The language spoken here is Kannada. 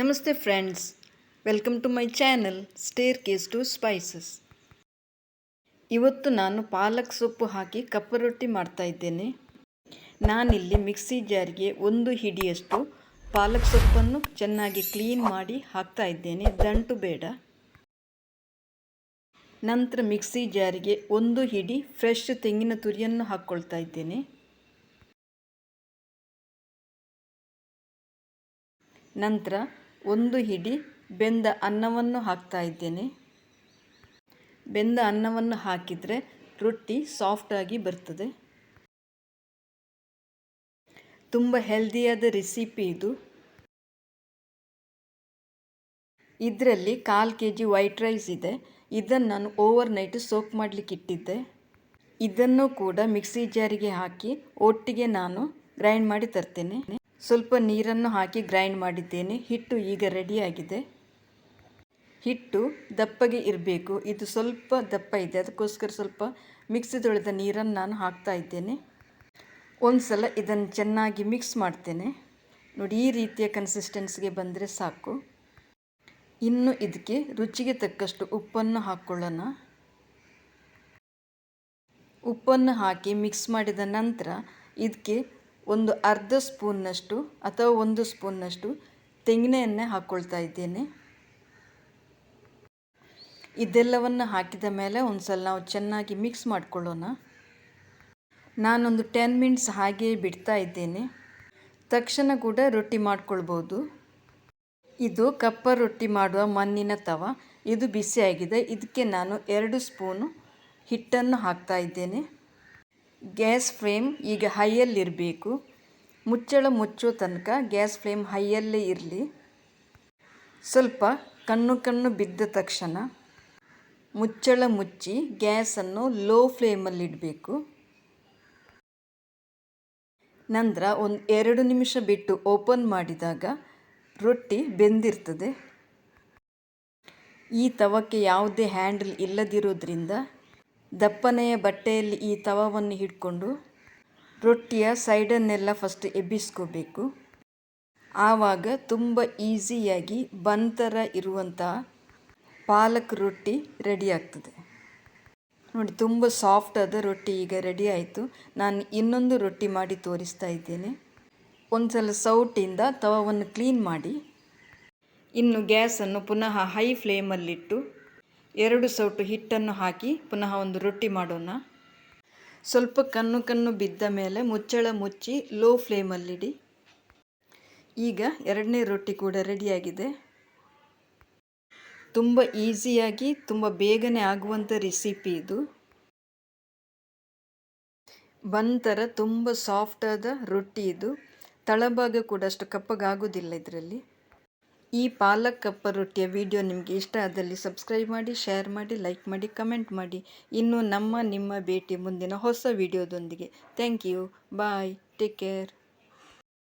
ನಮಸ್ತೆ friends, welcome to my channel, staircase to spices. ಇವತ್ತು ನಾನು ಪಾಲಕ್ ಸೊಪ್ಪು ಹಾಕಿ ಕಪ್ಪ ರೊಟ್ಟಿ ಮಾಡ್ತಾ ಇದ್ದೇನೆ. ನಾನಿಲ್ಲಿ ಮಿಕ್ಸಿ ಜಾರಿಗೆ ಒಂದು ಹಿಡಿಯಷ್ಟು ಪಾಲಕ್ ಸೊಪ್ಪನ್ನು ಚೆನ್ನಾಗಿ ಕ್ಲೀನ್ ಮಾಡಿ ಹಾಕ್ತಾ ಇದ್ದೇನೆ, ದಂಟು ಬೇಡ. ನಂತರ ಮಿಕ್ಸಿ ಜಾರಿಗೆ ಒಂದು ಹಿಡಿ ಫ್ರೆಶ್ ತೆಂಗಿನ ತುರಿಯನ್ನು ಹಾಕ್ಕೊಳ್ತಾ ಇದ್ದೇನೆ. ನಂತರ ಒಂದು ಹಿಡಿ ಬೆಂದ ಅನ್ನವನ್ನು ಹಾಕ್ತಾ ಇದ್ದೇನೆ. ಬೆಂದ ಅನ್ನವನ್ನು ಹಾಕಿದರೆ ರೊಟ್ಟಿ ಸಾಫ್ಟಾಗಿ ಬರ್ತದೆ. ತುಂಬ ಹೆಲ್ದಿಯಾದ ರೆಸಿಪಿ ಇದು. ಇದರಲ್ಲಿ ಕಾಲು ಕೆ ಜಿ ವೈಟ್ ರೈಸ್ ಇದೆ. ಇದನ್ನು ನಾನು ಓವರ್ ನೈಟ್ ಸೋಪ್ ಮಾಡಲಿಕ್ಕೆ ಇಟ್ಟಿದ್ದೆ. ಇದನ್ನು ಕೂಡ ಮಿಕ್ಸಿ ಜಾರಿಗೆ ಹಾಕಿ ಒಟ್ಟಿಗೆ ನಾನು ಗ್ರೈಂಡ್ ಮಾಡಿ ತರ್ತೇನೆ. ಸ್ವಲ್ಪ ನೀರನ್ನು ಹಾಕಿ ಗ್ರೈಂಡ್ ಮಾಡಿದ್ದೇನೆ. ಹಿಟ್ಟು ಈಗ ರೆಡಿಯಾಗಿದೆ ಹಿಟ್ಟು ದಪ್ಪಗೆ ಇರಬೇಕು. ಇದು ಸ್ವಲ್ಪ ದಪ್ಪ ಇದೆ. ಅದಕ್ಕೋಸ್ಕರ ಸ್ವಲ್ಪ ಮಿಕ್ಸಿ ತೊಳೆದ ನೀರನ್ನು ನಾನು ಹಾಕ್ತಾ ಇದ್ದೇನೆ. ಒಂದು ಸಲ ಇದನ್ನು ಚೆನ್ನಾಗಿ ಮಿಕ್ಸ್ ಮಾಡ್ತೇನೆ. ನೋಡಿ, ಈ ರೀತಿಯ ಕನ್ಸಿಸ್ಟೆನ್ಸಿಗೆ ಬಂದರೆ ಸಾಕು. ಇನ್ನು ಇದಕ್ಕೆ ರುಚಿಗೆ ತಕ್ಕಷ್ಟು ಉಪ್ಪನ್ನು ಹಾಕ್ಕೊಳ್ಳೋಣ ಉಪ್ಪನ್ನು ಹಾಕಿ ಮಿಕ್ಸ್ ಮಾಡಿದ ನಂತರ ಇದಕ್ಕೆ ಒಂದು ಅರ್ಧ ಸ್ಪೂನ್ನಷ್ಟು ಅಥವಾ ಒಂದು ಸ್ಪೂನ್ನಷ್ಟು ತೆಂಗಿನ ಎಣ್ಣೆ ಹಾಕ್ಕೊಳ್ತಾ ಇದ್ದೇನೆ. ಇದೆಲ್ಲವನ್ನು ಹಾಕಿದ ಮೇಲೆ ಒಂದು ಸಲ ನಾವು ಚೆನ್ನಾಗಿ ಮಿಕ್ಸ್ ಮಾಡಿಕೊಳ್ಳೋಣ. ನಾನೊಂದು ಟೆನ್ ಮಿನಿಟ್ಸ್ ಹಾಗೆ ಬಿಡ್ತಾ ಇದ್ದೇನೆ. ತಕ್ಷಣ ಕೂಡ ರೊಟ್ಟಿ ಮಾಡ್ಕೊಳ್ಬೋದು. ಇದು ಕಪ್ಪ ರೊಟ್ಟಿ ಮಾಡುವ ಮಣ್ಣಿನ ತವ. ಇದು ಬಿಸಿಯಾಗಿದೆ. ಇದಕ್ಕೆ ನಾನು ಎರಡು ಸ್ಪೂನು ಹಿಟ್ಟನ್ನು ಹಾಕ್ತಾ ಇದ್ದೇನೆ. ಗ್ಯಾಸ್ ಫ್ಲೇಮ್ ಈಗ ಹೈಯಲ್ಲಿರಬೇಕು. ಮುಚ್ಚಳ ಮುಚ್ಚೋ ತನಕ ಗ್ಯಾಸ್ ಫ್ಲೇಮ್ ಹೈಯಲ್ಲೇ ಇರಲಿ. ಸ್ವಲ್ಪ ಕಣ್ಣು ಕಣ್ಣು ಬಿದ್ದ ತಕ್ಷಣ ಮುಚ್ಚಳ ಮುಚ್ಚಿ ಗ್ಯಾಸನ್ನು ಲೋ ಫ್ಲೇಮಲ್ಲಿಡಬೇಕು. ನಂತರ ಒಂದು ಎರಡು ನಿಮಿಷ ಬಿಟ್ಟು ಓಪನ್ ಮಾಡಿದಾಗ ರೊಟ್ಟಿ ಬೆಂದಿರ್ತದೆ. ಈ ತವಕ್ಕೆ ಯಾವುದೇ ಹ್ಯಾಂಡಲ್ ಇಲ್ಲದಿರೋದ್ರಿಂದ ದಪ್ಪನೆಯ ಬಟ್ಟೆಯಲ್ಲಿ ಈ ತವವನ್ನು ಹಿಡ್ಕೊಂಡು ರೊಟ್ಟಿಯ ಸೈಡನ್ನೆಲ್ಲ ಫಸ್ಟ್ ಎಬ್ಬಿಸ್ಕೋಬೇಕು. ಆವಾಗ ತುಂಬ ಈಸಿಯಾಗಿ ಬನ್ ಥರ ಇರುವಂತಹ ಪಾಲಕ್ ರೊಟ್ಟಿ ರೆಡಿ ಆಗ್ತದೆ. ನೋಡಿ, ತುಂಬ ಸಾಫ್ಟ್ ಆದ ರೊಟ್ಟಿ ಈಗ ರೆಡಿ ಆಯಿತು. ನಾನು ಇನ್ನೊಂದು ರೊಟ್ಟಿ ಮಾಡಿ ತೋರಿಸ್ತಾ ಇದ್ದೇನೆ. ಒಂದು ಸಲ ಸೌಟಿಂದ ತವವನ್ನು ಕ್ಲೀನ್ ಮಾಡಿ. ಇನ್ನು ಗ್ಯಾಸನ್ನು ಪುನಃ ಹೈ ಫ್ಲೇಮಲ್ಲಿಟ್ಟು ಎರಡು ಸೌಟು ಹಿಟ್ಟನ್ನು ಹಾಕಿ ಪುನಃ ಒಂದು ರೊಟ್ಟಿ ಮಾಡೋಣ. ಸ್ವಲ್ಪ ಕಣ್ಣು ಕಣ್ಣು ಬಿದ್ದ ಮೇಲೆ ಮುಚ್ಚಳ ಮುಚ್ಚಿ ಲೋ ಫ್ಲೇಮಲ್ಲಿಡಿ. ಈಗ ಎರಡನೇ ರೊಟ್ಟಿ ಕೂಡ ರೆಡಿಯಾಗಿದೆ. ತುಂಬ ಈಸಿಯಾಗಿ, ತುಂಬ ಬೇಗನೆ ಆಗುವಂಥ ರೆಸಿಪಿ ಇದು. ಬಂತರ ತುಂಬ ಸಾಫ್ಟಾದ ರೊಟ್ಟಿ ಇದು. ತಳಭಾಗ ಕೂಡ ಅಷ್ಟು ಕಪ್ಪಗಾಗೋದಿಲ್ಲ ಇದರಲ್ಲಿ. ಈ ಪಾಲಕ್ ಕಪ್ಪ ರೊಟ್ಟಿಯ ವಿಡಿಯೋ ನಿಮಗೆ ಇಷ್ಟ ಆದಲ್ಲಿ ಸಬ್ಸ್ಕ್ರೈಬ್ ಮಾಡಿ ಶೇರ್ ಮಾಡಿ ಲೈಕ್ ಮಾಡಿ ಕಮೆಂಟ್ ಮಾಡಿ. ಇನ್ನು ನಮ್ಮ ನಿಮ್ಮ ಭೇಟಿ ಮುಂದಿನ ಹೊಸ ವಿಡಿಯೋದೊಂದಿಗೆ. Thank you bye take care